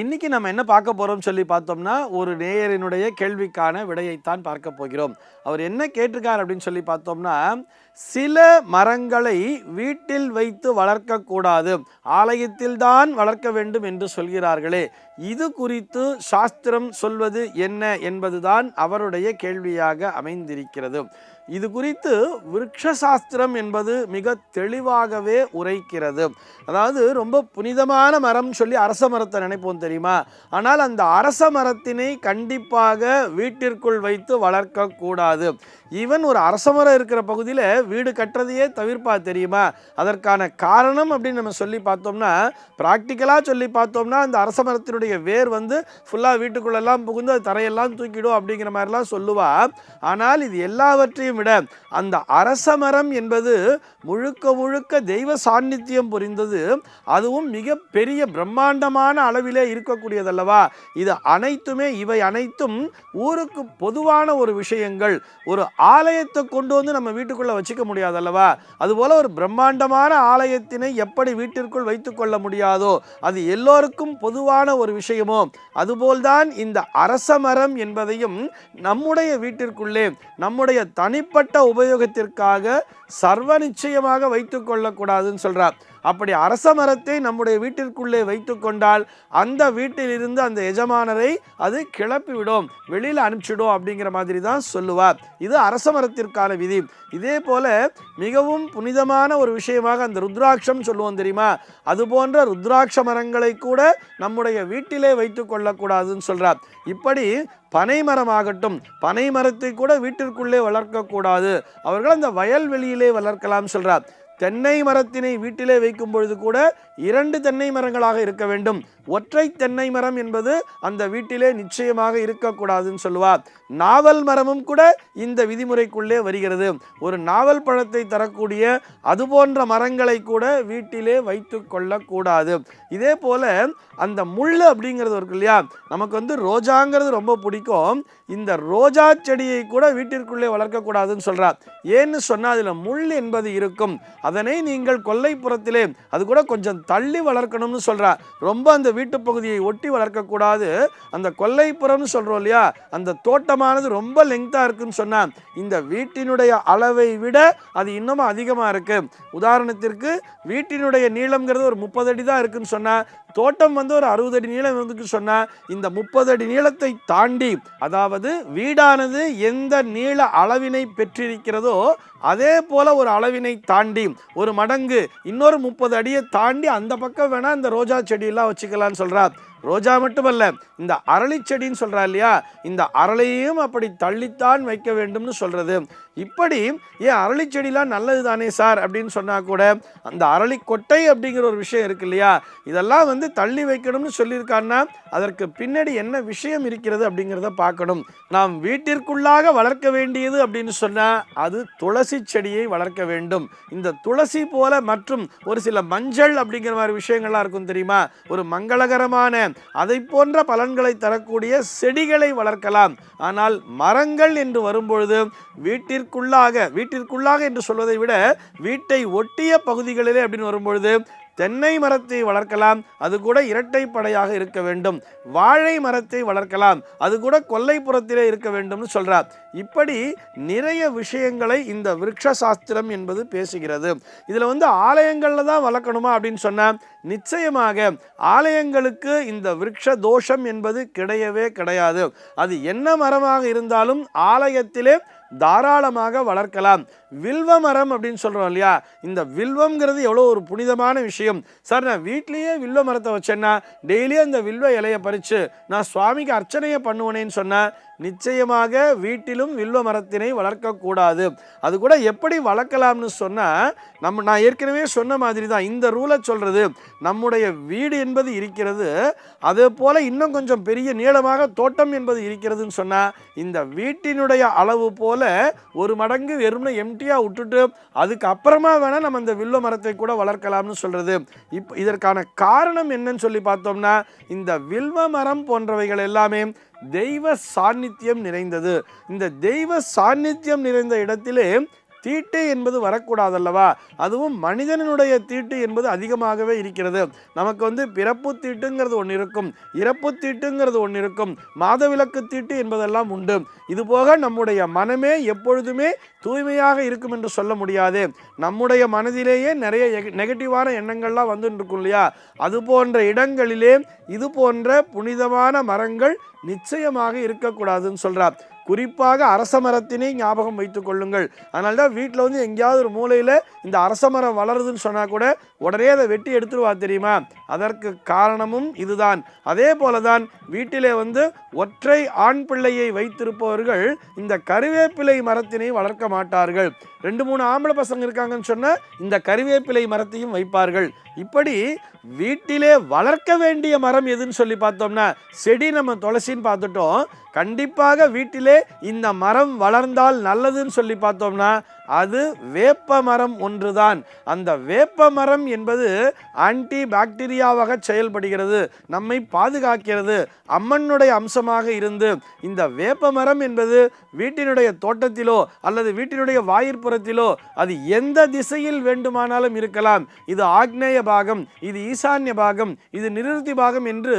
இன்னைக்கு நம்ம என்ன பார்க்க போகிறோம் சொல்லி பார்த்தோம்னா ஒரு நேயரினுடைய கேள்விக்கான விடையைத்தான் பார்க்க போகிறோம். அவர் என்ன கேட்டிருக்கார் அப்படின்னு சொல்லி பார்த்தோம்னா சில மரங்களை வீட்டில் வைத்து வளர்க்கக்கூடாது. ஆலயத்தில் தான் வளர்க்க வேண்டும் என்று சொல்கிறார்களே. இது குறித்து சாஸ்திரம் சொல்வது என்ன என்பதுதான் அவருடைய கேள்வியாக அமைந்திருக்கிறது. இது குறித்து விருட்சசாஸ்திரம் என்பது மிக தெளிவாகவே உரைக்கிறது. அதாவது ரொம்ப புனிதமான மரம் சொல்லி அரச மரத்தை நினைப்போம் தெரியுமா? ஆனால் அந்த அரச மரத்தினை கண்டிப்பாக வீட்டிற்குள் வைத்து வளர்க்கக்கூடாது. ஈவன் ஒரு அரச மரம் இருக்கிற பகுதியில் வீடு கட்டுறதையே தவிர்ப்பா தெரியுமா? அதற்கான காரணம் அப்படின்னு நம்ம சொல்லி பார்த்தோம்னா ப்ராக்டிக்கலாக சொல்லி பார்த்தோம்னா அந்த அரச மரத்தினுடைய வேர் வந்து ஃபுல்லாக வீட்டுக்குள்ளெல்லாம் புகுந்து அது தரையெல்லாம் தூக்கிடும் அப்படிங்கிற மாதிரிலாம் சொல்லுவா. ஆனால் இது எல்லாவற்றையும் விட அந்த அரச மரம் என்பது முழுக்க முழுக்க தெய்வ சாநித்தியம் புரிந்தது. அதுவும் மிக பெரிய பிரம்மாண்டமான அளவிலே இருக்கக்கூடியதல்லவா? இது அனைத்துமே இவை அனைத்தும் ஊருக்கு பொதுவான ஒரு விஷயங்கள். ஒரு ஆலயத்தை கொண்டு வந்து நம்ம வீட்டுக்குள்ளே வச்சு ரசிக்க முடியாது அல்லவா அதுபோல் ஒரு பிரம்மாண்டமான ஆலயத்தினை எப்படி வீட்டிற்குள் வைத்துக்கொள்ள முடியாதோ அது எல்லோருக்கும் பொதுவான ஒரு விஷயமோ அதுபோல்தான் இந்த அரச மரம் என்பதையும் நம்முடைய வீட்டிற்குள்ளே நம்முடைய தனிப்பட்ட உபயோகத்திற்காக சர்வ நிச்சயமாக வைத்து கொள்ளக்கூடாதுன்னு சொல்கிறார் அப்படி அரச மரத்தை நம்முடைய வீட்டிற்குள்ளே வைத்து கொண்டால் அந்த வீட்டிலிருந்து அந்த எஜமானரை அது கிளப்பி விடும் வெளியில் அனுப்பிச்சிடும் அப்படிங்கிற மாதிரி தான் சொல்லுவார். இது அரச மரத்திற்கான விதி. இதே போல மிகவும் புனிதமான ஒரு விஷயமாக அந்த ருத்ராட்சம் சொல்லுவோம் தெரியுமா? அது போன்ற ருத்ராட்ச மரங்களை கூட நம்முடைய வீட்டிலே வைத்து கொள்ளக்கூடாதுன்னு சொல்கிறார் இப்படி பனை மரமாகட்டும் பனை மரத்தை கூட வீட்டிற்குள்ளே வளர்க்கக்கூடாது. அவர்கள் அந்த வயல்வெளியிலே வளர்க்கலாம் சொல்கிறார் தென்னை மரத்தினை வீட்டிலே வைக்கும் பொழுது கூட இரண்டு தென்னை மரங்களாக இருக்க வேண்டும். ஒற்றை தென்னை மரம் என்பது அந்த வீட்டிலே நிச்சயமாக இருக்கக்கூடாதுன்னு சொல்லுவார் நாவல் மரமும் கூட இந்த விதிமுறைக்குள்ளே வருகிறது. ஒரு நாவல் பழத்தை தரக்கூடிய அது போன்ற மரங்களை கூட வீட்டிலே வைத்து கொள்ளக்கூடாது. இதே போல் அந்த முள் அப்படிங்கிறது இருக்கு இல்லையா? நமக்கு வந்து ரோஜாங்கிறது ரொம்ப பிடிக்கும். இந்த ரோஜா செடியை கூட வீட்டிற்குள்ளே வளர்க்கக்கூடாதுன்னு சொல்கிறார் ஏன்னு சொன்னால் அதில் முள் என்பது இருக்கும். அதனை நீங்கள் கொல்லைப்புறத்திலே அது கூட கொஞ்சம் தள்ளி வளர்க்கணும்னு சொல்கிறார் ரொம்ப அந்த வீட்டு பகுதியை ஒட்டி வளர்க்கக்கூடாது. அந்த கொல்லைப்புறம்னு சொல்கிறோம் இல்லையா? அந்த தோட்டமானது ரொம்ப லெங்க்தாக இருக்குன்னு சொன்னால் இந்த வீட்டினுடைய அளவை விட அது இன்னமும் அதிகமாக இருக்குது உதாரணத்திற்கு வீட்டினுடைய நீளம்ங்கிறது ஒரு முப்பது அடி தான் இருக்குன்னு சொன்னால் தோட்டம் வந்து ஒரு அறுபது அடி நீளம் இருந்துக்கு சொன்னால் இந்த முப்பது அடி நீளத்தை தாண்டி அதாவது வீடானது எந்த நீள அளவினை பெற்றிருக்கிறதோ அதே போல ஒரு அளவினை தாண்டி ஒரு மடங்கு இன்னொரு முப்பது அடியை தாண்டி அந்த பக்கம் வேணா இந்த ரோஜா செடியெல்லாம் வச்சுக்கலாம்னு சொல்கிறார் ரோஜா மட்டுமல்ல இந்த அரளி செடின்னு சொல்கிறா இல்லையா? இந்த அரளையும் அப்படி தள்ளித்தான் வைக்க வேண்டும்னு சொல்கிறது இப்படி ஏன் அரளி செடிலாம் நல்லது தானே சார்? அப்படின்னு சொன்னால் கூட அந்த அரளி கொட்டை அப்படிங்கிற ஒரு விஷயம் இருக்கு இல்லையா? இதெல்லாம் வந்து தள்ளி வைக்கணும்னு சொல்லியிருக்கான்னா அதற்கு பின்னாடி என்ன விஷயம் இருக்கிறது அப்படிங்கிறத பார்க்கணும். நாம் வீட்டிற்குள்ளாக வளர்க்க வேண்டியது அப்படின்னு சொன்னால் அது துளசி செடியை வளர்க்க வேண்டும். இந்த துளசி போல மற்றும் ஒரு சில மஞ்சள் அப்படிங்கிற மாதிரி விஷயங்கள்லாம் இருக்கும் தெரியுமா? ஒரு மங்களகரமான அதை போன்ற பலன்களை தரக்கூடிய செடிகளை வளர்க்கலாம். ஆனால் மரங்கள் என்று வரும்பொழுது வீட்டிற்குள்ளாக வீட்டிற்குள்ளாக என்று சொல்வதை விட வீட்டை ஒட்டிய பகுதிகளிலே அப்படின்னு வரும்பொழுது தென்னை மரத்தை வளர்க்கலாம். அது கூட இரட்டைப்படையாக இருக்க வேண்டும். வாழை மரத்தை வளர்க்கலாம். அது கூட கொல்லைப்புறத்திலே இருக்க வேண்டும்னு சொல்கிறார் இப்படி நிறைய விஷயங்களை இந்த விருட்ச சாஸ்திரம் என்பது பேசுகிறது. இதில் வந்து ஆலயங்களில் தான் வளர்க்கணுமா அப்படின்னு சொன்னால் நிச்சயமாக ஆலயங்களுக்கு இந்த விரக்ஷ தோஷம் என்பது கிடையவே கிடையாது. அது என்ன மரமாக இருந்தாலும் ஆலயத்திலே தாராளமாக வளர்க்கலாம். வில்வ மரம் அப்படின்னு சொல்கிறோம் இல்லையா? இந்த வில்வம்ங்கிறது எவ்வளோ ஒரு புனிதமான விஷயம். சார் நான் வீட்லேயே வில்வ மரத்தை வச்சேன்னா டெய்லியும் அந்த வில்வ இலையை பறித்து நான் சுவாமிக்கு அர்ச்சனையை பண்ணுவேனேன்னு சொன்னேன் நிச்சயமாக வீட்டிலும் வில்வ மரத்தினை வளர்க்கக்கூடாது. அது கூட எப்படி வளர்க்கலாம்னு சொன்னால் நம்ம நான் ஏற்கனவே சொன்ன மாதிரி தான் இந்த ரூலை சொல்கிறது நம்முடைய வீடு என்பது இருக்கிறது அதே போல் இன்னும் கொஞ்சம் பெரிய நீளமாக தோட்டம் என்பது இருக்கிறதுன்னு சொன்னால் இந்த வீட்டினுடைய அளவு போல் ஒரு மடங்கு வெறும்னு எம்டியாக விட்டுட்டு அதுக்கு அப்புறமா வேணால் நம்ம இந்த வில்வ மரத்தை கூட வளர்க்கலாம்னு சொல்கிறது இப்போ இதற்கான காரணம் என்னன்னு சொல்லி பார்த்தோம்னா இந்த வில்வ மரம் போன்றவைகள் எல்லாமே தெய்வ சாநித்தியம் நிறைந்தது. இந்த தெய்வ சாநித்தியம் நிறைந்த இடத்திலே தீட்டு என்பது வரக்கூடாதல்லவா? அதுவும் மனிதனுடைய தீட்டு என்பது அதிகமாகவே இருக்கிறது. நமக்கு வந்து பிறப்பு தீட்டுங்கிறது ஒன்று இருக்கும். இறப்பு தீட்டுங்கிறது ஒன்று இருக்கும். மாதவிலக்கு தீட்டு என்பதெல்லாம் உண்டு. இதுபோக நம்முடைய மனமே எப்பொழுதுமே தூய்மையாக இருக்கும் என்று சொல்ல முடியாது. நம்முடைய மனதிலேயே நிறைய நெகட்டிவான எண்ணங்கள்லாம் வந்துட்டு இருக்கும் இல்லையா? அது போன்ற இடங்களிலே இது போன்ற புனிதமான மரங்கள் நிச்சயமாக இருக்கக்கூடாதுன்னு சொல்கிறார் குறிப்பாக அரச மரத்தினை ஞாபகம் வைத்துக் கொள்ளுங்கள். அதனால தான் வீட்டில் வந்து எங்கேயாவது ஒரு மூலையில் இந்த அரச மரம் வளருதுன்னு சொன்னால் கூட உடனே அதை வெட்டி எடுத்துருவா தெரியுமா? அதற்கு காரணமும் இதுதான். அதே போல தான் வீட்டிலே வந்து ஒற்றை ஆண் பிள்ளையை வைத்திருப்பவர்கள் இந்த கருவேப்பிலை மரத்தினை வளர்க்க மாட்டார்கள். ரெண்டு மூணு ஆம்பளை பசங்க இருக்காங்கன்னு சொன்னால் இந்த கருவேப்பிலை மரத்தையும் வைப்பார்கள். இப்படி வீட்டிலே வளர்க்க வேண்டிய மரம் எதுன்னு சொல்லி பார்த்தோம்னா செடி நம்ம துளசின்னு பார்த்துட்டோம். கண்டிப்பாக வீட்டிலே இந்த மரம் வளர்ந்தால் நல்லதுன்னு சொல்லி பார்த்தோம்னா அது வேப்ப மரம் ஒன்றுதான். அந்த வேப்ப மரம் என்பது ஆன்டி பாக்டீரியாவாக செயல்படுகிறது நம்மை பாதுகாக்கிறது அம்மனுடைய அம்சமாக இருந்து இந்த வேப்ப மரம் என்பது வீட்டினுடைய தோட்டத்திலோ அல்லது வீட்டினுடைய வாயிற்புறத்திலோ அது எந்த திசையில் வேண்டுமானாலும் இருக்கலாம். இது ஆக்னேய பாகம் இது ஈசான்ய பாகம் இது நிருத்தி பாகம் என்று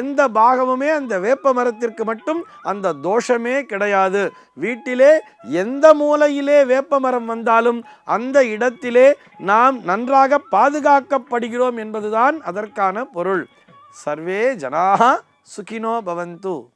எந்த பாகமுமே அந்த வேப்ப மரத்திற்கு மட்டும் அந்த தோஷமே கிடையாது. வீட்டிலே எந்த மூலையிலே வேப்ப மரம் வந்தாலும் அந்த இடத்திலே நாம் நன்றாக பாதுகாக்கப்படுகிறோம் என்பதுதான் அதற்கான பொருள். சர்வே ஜனாக சுகினோ பவந்து.